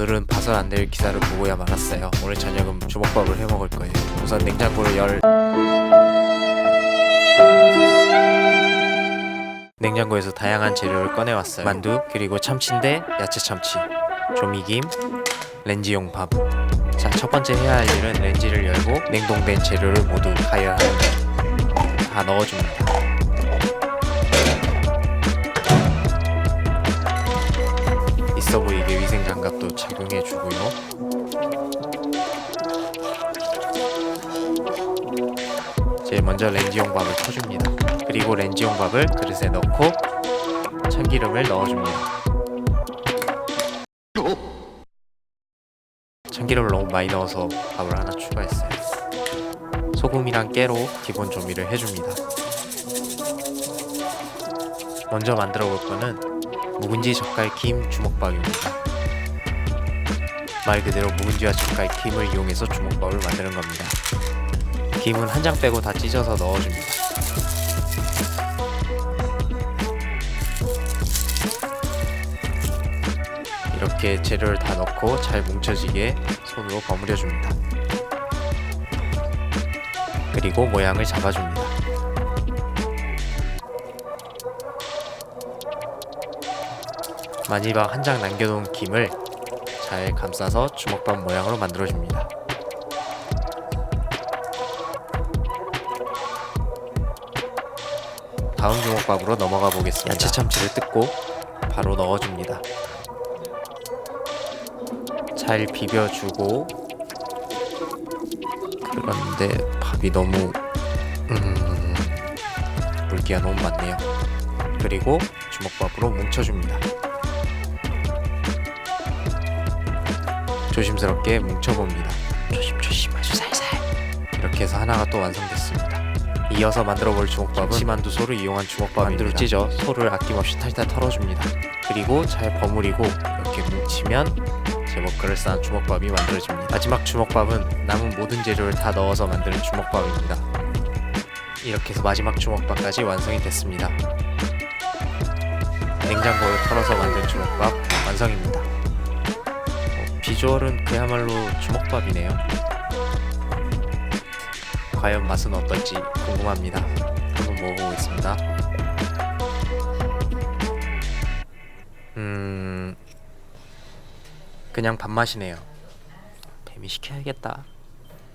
오늘은 봐선 안 될 기사를 보고야 말았어요. 오늘 저녁은 주먹밥을 해 먹을 거예요. 우선 냉장고를 열 냉장고에서 다양한 재료를 꺼내왔어요. 만두, 그리고 참치인데 야채 참치, 조미김, 렌지용 밥. 자, 첫 번째 해야 할 일은 렌지를 열고 냉동된 재료를 모두 가열하는 다 넣어줍니다. 장갑도 착용해 주고요. 제일 먼저 렌지용 밥을 쳐줍니다. 그리고 렌지용 밥을 그릇에 넣고 참기름을 넣어줍니다. 참기름을 너무 많이 넣어서 밥을 하나 추가했어요. 소금이랑 깨로 기본 조미를 해줍니다. 먼저 만들어 볼 거는 묵은지 젓갈 김 주먹밥입니다. 말 그대로 묵은지와 젓갈 김을 이용해서 주먹밥을 만드는 겁니다. 김은 한 장 빼고 다 찢어서 넣어줍니다. 이렇게 재료를 다 넣고 잘 뭉쳐지게 손으로 버무려 줍니다. 그리고 모양을 잡아줍니다. 마지막 한 장 남겨놓은 김을 잘 감싸서 주먹밥 모양으로 만들어줍니다. 다음 주먹밥으로 넘어가 보겠습니다. 야채 참치를 뜯고 바로 넣어줍니다. 잘 비벼주고 그런데 밥이 너무 음... 물기가 너무 많네요. 그리고 주먹밥으로 뭉쳐줍니다. 조심스럽게 뭉쳐봅니다. 조심조심 아주 살살. 이렇게 해서 하나가 또 완성됐습니다. 이어서 만들어 볼 주먹밥은 치만두 소를 이용한 주먹밥입니다. 만두를 찢어 소를 아낌없이 탈탈 털어줍니다. 그리고 잘 버무리고 이렇게 뭉치면 제법 그럴싸한 주먹밥이 만들어집니다. 마지막 주먹밥은 남은 모든 재료를 다 넣어서 만드는 주먹밥입니다. 이렇게 해서 마지막 주먹밥까지 완성이 됐습니다. 냉장고를 털어서 만든 주먹밥 완성입니다. 어, 비주얼은 그야말로 주먹밥이네요. 과연 맛은 어떨지 궁금합니다. 한번 먹어보겠습니다. 음, 그냥 밥맛이네요. 뱀이 시켜야겠다.